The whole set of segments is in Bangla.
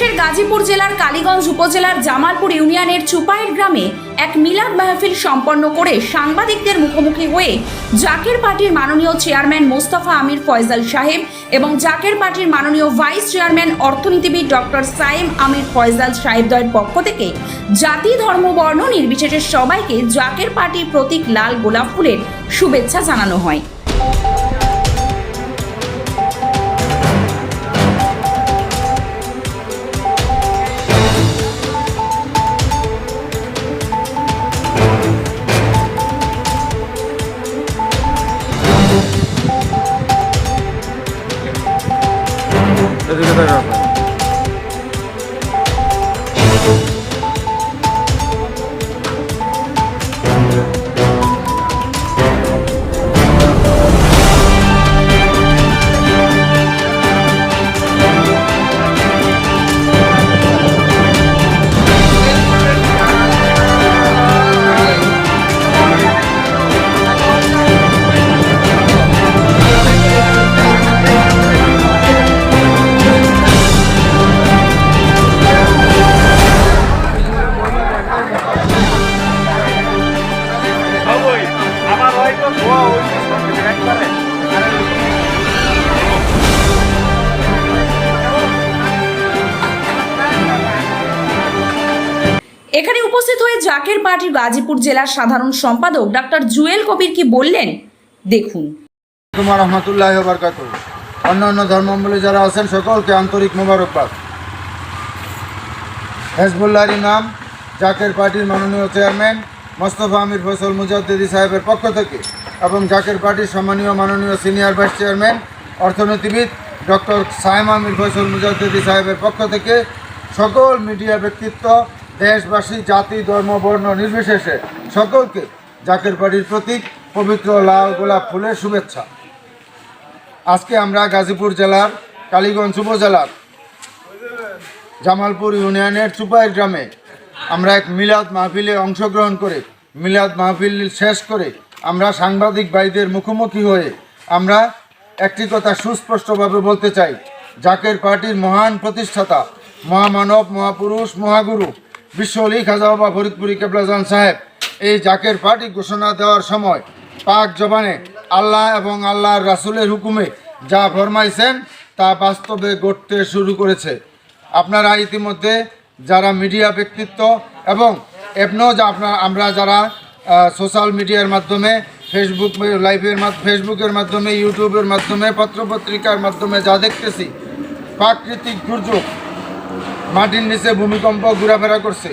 বাংলাদেশের গাজীপুর জেলার কালীগঞ্জ উপজেলার জামালপুর ইউনিয়নের চুপাইর গ্রামে এক মিলাদ মাহফিল সম্পন্ন করে সাংবাদিকদের মুখোমুখি হয়ে জাকের পার্টির মাননীয় চেয়ারম্যান মোস্তফা আমির ফয়জাল সাহেব এবং জাকের পার্টির মাননীয় ভাইস চেয়ারম্যান অর্থনীতিবিদ ডক্টর সাইম আমির ফয়সাল সাহেবদ্বয়ের পক্ষ থেকে জাতি, ধর্ম, বর্ণ নির্বিশেষে সবাইকে জাকের পার্টির প্রতীক লাল গোলাপ ফুলের শুভেচ্ছা জানানো হয়। 在这个在这儿。এখানে উপস্থিত হয়ে জাকের পার্টির গাজীপুর জেলার সাধারণ সম্পাদক ডক্টর জুয়েল কবির কি বললেন? দেখুন। তোমার রহমতুল্লাহ বরকাত অন্য ধর্মাবলী যারা আছেন, সকলকে আন্তরিক মোবারকবাদ। হেজবুল্লাহর নাম জাকের পার্টির মাননীয় চেয়ারম্যান মোস্তফা আমির ফসল মুজাদ্দিদি সাহেবের পক্ষ থেকে এবং জাকের পার্টির সম্মানীয় মাননীয় সিনিয়র ভাইস চেয়ারম্যান, অর্থনীতিবিদ ডক্টর সাইম আমির ফসল মুজাদ্দিদি সাহেবের পক্ষ থেকে সকল মিডিয়া ব্যক্তিত্ব, দেশবাসী, জাতি, ধর্ম, বর্ণ নির্বিশেষে সকলকে জাকের পার্টির প্রতীক, পবিত্র লাল গোলাপ ফুলের শুভেচ্ছা। আজকে আমরা গাজীপুর জেলার কালীগঞ্জ উপজেলার জামালপুর ইউনিয়নের চুপাইর গ্রামে আমরা এক মিলাদ মাহফিলে অংশগ্রহণ করে, মিলাদ মাহফিল শেষ করে আমরা সাংবাদিক ভাইদের মুখোমুখি হয়ে আমরা একটি কথা সুস্পষ্টভাবে বলতে চাই। জাকের পার্টির মহান প্রতিষ্ঠাতা, মহামানব, মহাপুরুষ, মহাগুরু, বিশ্ব অলি খাজা বাবা ফরিদপুরি কেবলাজান সাহেব, এই জাকের পার্টি ঘোষণা দেওয়ার সময় পাক জবানে আল্লাহ এবং আল্লাহর রাসুলের হুকুমে যা ফরমাইছেন তা বাস্তবে গড়তে শুরু করেছে। আপনারা ইতিমধ্যে যারা মিডিয়া ব্যক্তিত্ব এবং এমনও যা আপনার আমরা যারা সোশ্যাল মিডিয়ার মাধ্যমে ফেসবুক লাইভের মাধ্যমে ফেসবুকের মাধ্যমে ইউটিউবের মাধ্যমে, পত্রপত্রিকার মাধ্যমে যা দেখতেছি, প্রাকৃতিক দুর্যোগ মাটির নিচে ভূমিকম্প ঘোরাফেরা করছে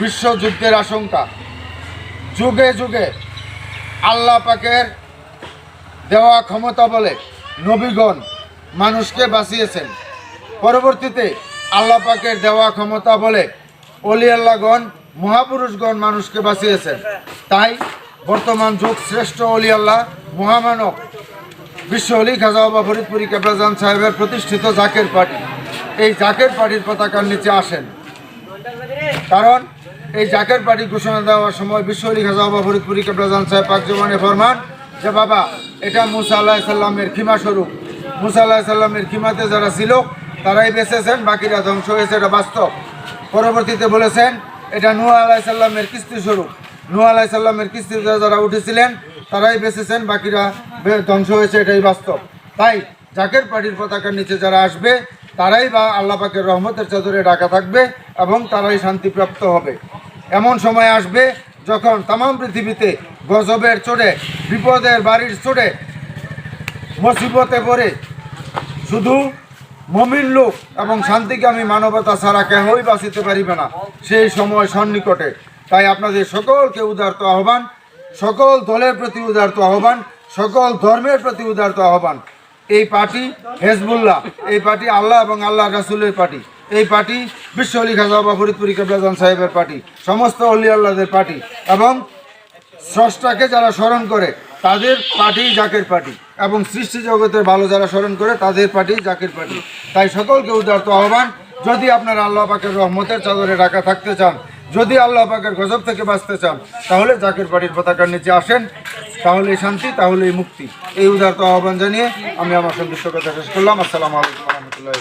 বিশ্বযুদ্ধের আশঙ্কা। যুগে যুগে আল্লাহ পাকের দেওয়া ক্ষমতা বলে নবীগণ মানুষকে বাঁচিয়েছেন। পরবর্তীতে আল্লাহ পাকের দেওয়া ক্ষমতা বলে অলি আল্লাহগণ মহাপুরুষগণ মানুষকে বাঁচিয়েছেন। তাই বর্তমান যুগ শ্রেষ্ঠ অলি আল্লাহ, মহামানব, বিশ্ব অলি খাজা বাবা ফরিদপুরি কেবলাজান সাহেবের প্রতিষ্ঠিত জাকের পার্টি। এই জাকের পার্টির পতাকার নিচে আসেন। কারণ এই জাকের পার্টি ঘোষণা দেওয়ার সময় বিশ্ব অলি খাজা বাবা ফরিদপুরি কেবলাজান সাহেব পাক জমানে ফরমান যে, বাবা, এটা মুসা আল্লাহ সাল্লামের খিমা স্বরূপ। মুসা আল্লাহ সাল্লামের খিমাতে যারা ছিল, তারাই বেঁচেছেন, বাকিরা ধ্বংস হয়েছে। এটা বাস্তব। পরবর্তীতে বলেছেন এটা নুয়া আলাহ সাল্লামের কিস্তি স্বরূপ নুয়া আলাহ সাল্লামের যারা উঠেছিলেন, তারাই বেঁচেছেন, বাকিরা ধ্বংস হয়েছে, এটাই বাস্তব। তাই জাকের পার্টির পতাকার নিচে যারা আসবে, তারাই বা আল্লাহ পাকের রহমতের চাদরে ঢাকা থাকবে এবং তারাই শান্তিপ্রাপ্ত হবে। এমন সময় আসবে যখন তাম পৃথিবীতে গজবের চড়ে বিপদের বাড়ির চড়ে মুসিবতে পড়ে। শুধু মমিন লোক এবং শান্তিকামী মানবতা ছাড়া কেহই বাঁচিতে পারিবে না। সেই সময় সন্নিকটে। তাই আপনাদের সকলকে উদারত আহ্বান, সকল দলের প্রতি উদারত আহ্বান, সকল ধর্মের প্রতি উদারত আহ্বান। এই পার্টি হেজবুল্লাহ, এই পার্টি আল্লাহ এবং আল্লাহ রাসুলের পার্টি, এই পার্টি বিশ্ব অলি খাজা বাবা ফরিদপুরি কেবলাজান সাহেবের পার্টি, সমস্ত অলি আল্লাহদের পার্টি এবং স্রষ্টাকে যারা স্মরণ করে তাদের পার্টি জাকের পার্টি। এবং সৃষ্টি জগতের ভালো যারা স্মরণ করে, তাদের পার্টি জাকের পার্টি। তাই সকলকে উদারত আহ্বান, যদি আপনারা আল্লাহ পাকের রহমতের চাদরে ঢাকা থাকতে চান, যদি আল্লাহ পাকের গজব থেকে বাঁচতে চান, তাহলে জাকের পার্টির পতাকার নিচে আসেন, তাহলে শান্তি, তাহলে মুক্তি। এই উদারত আহ্বান জানিয়ে আমি আমার সংক্ষিপ্ত কথা শেষ করলাম। আসসালামু আলাইকুম রহমতুল্লাহ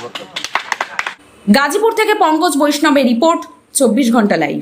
গাজীপুর থেকে পঙ্কজ বৈষ্ণবের রিপোর্ট, চব্বিশ ঘণ্টা লাইভ।